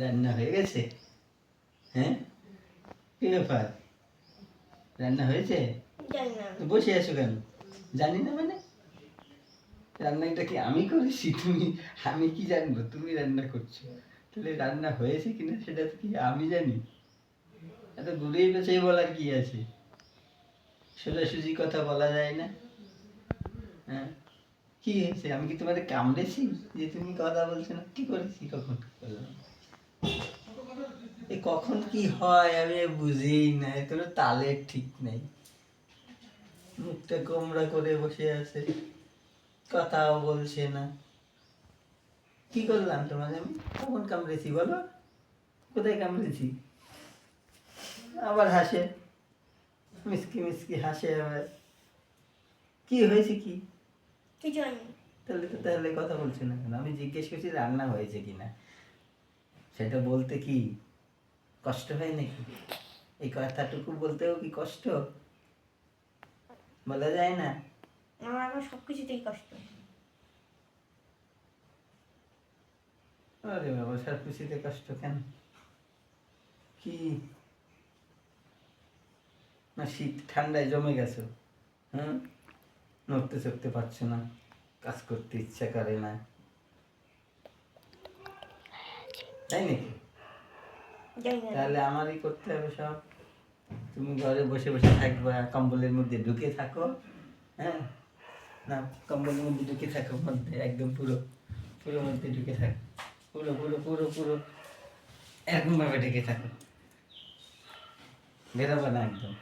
রান্না হয়ে গেছে? হ্যাঁ? কি ব্যাপার? রান্না হয়েছে? বসে আছো কেন? জানি না মানে। রান্নাটা কি আমি করেছি? তুমি আমি কি জানব? তুমি রান্না করছ। তাহলে রান্না হয়েছে কিনা সেটা তো কি আমি জানি? এত ঘুরেই পেঁচেই বলার কি আছে? সোজাসুজি কথা বলা যায় না। হ্যাঁ? কি হয়েছে? আমি কি তোমাদের কামড়েছি? যে তুমি কথা বলছো না? কি করেছি কখন? কখন কি হয় আমি বুঝিই না এর কোনো তালের ঠিক নেই। মুখটা গোমরা করে বসে আছে কথাও বলছে না। কি করলাম তোমাকে আমি? কখন কামড়েছি বলো? কোথায় কামড়েছি? আবার হাসে মিসকি মিসকি হাসে আবার। কি হয়েছে কি? তাহলে তো তাহলে কথা বলছে না কেন? আমি জিজ্ঞেস করছি রান্না হয়েছে কিনা। সেটা বলতে কি? কষ্ট হয় নাকি? এই কথাটুকু বলতেও কি কষ্ট? বলা যায় না। আমার এখন সব কিছুতেই কষ্ট। আরে বাবা সব কিছুতে কষ্ট কেন? কি? না শীত ঠান্ডায় জমে গেছো? হুম? নড়তে চড়তে পারছ না। কাজ করতে ইচ্ছা করে না। তাই নাকি? তাহলে আমারই করতে হবে সব। তুমি ঘরে বসে বসে থাকবা, কম্বলের মধ্যে ঢুকে থাকো হ্যাঁ? না, কম্বলের মধ্যে ঢুকে থাকো মধ্যে একদম পুরো পুরো মধ্যে ঢুকে থাকো। পুরো পুরো পুরো পুরো, এরকমভাবে ঢুকে থাকো। বেরোবে না একদম।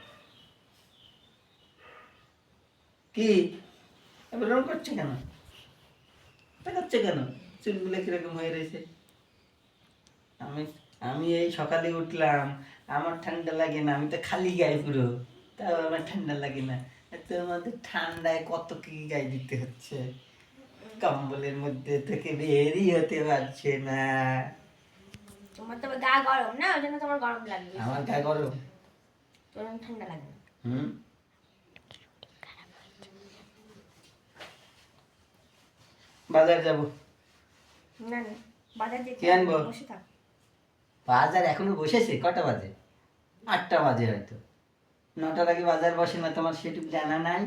কি? এবার রং করছে কেন? দেখাচ্ছে কেন? চুলগুলো কীরকম হয়ে রয়েছে? আমি আমি এই সকালে উঠলাম আমার ঠান্ডা লাগে না আমি তো খালি গায়ে পুরো তাও আমার ঠান্ডা লাগে না। এত আমাদের ঠান্ডায় কত কি গায়ে দিতে হচ্ছে? কম্বলের মধ্যে থেকে বেরই হতে পারছে না। তোমার তো গা গরম না? ওই জন্য তোমার গরম লাগবে। আমার গা গরম। তোর জন্য ঠান্ডা লাগবে হুম? বাজার যাব। না না বাজার যেতে কি আনব? বসে থাক। বাজার এখনও বসেছে? কটা বাজে? আটটা বাজে হয়তো। নটার আগে বাজার বসে না তোমার সেটুকু জানা নাই?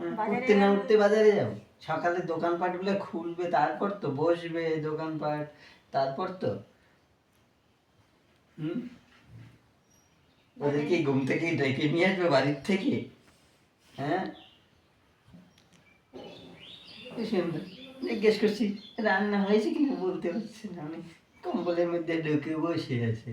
বাজারে উঠতে না উঠতে বাজারে যাও সকালে দোকানপাটগুলো খুলবে তারপর তো বসবে দোকানপাট তারপর তো? হুম? ওদেরকে ঘুম থেকে ডেকে নিয়ে আসবে বাড়ির থেকে? হ্যাঁ? জিজ্ঞেস করছি রান্না হয়েছে কিনা? বলতে পারছি না আমি। কম্বলের মধ্যে ঢুকে বসে আছে।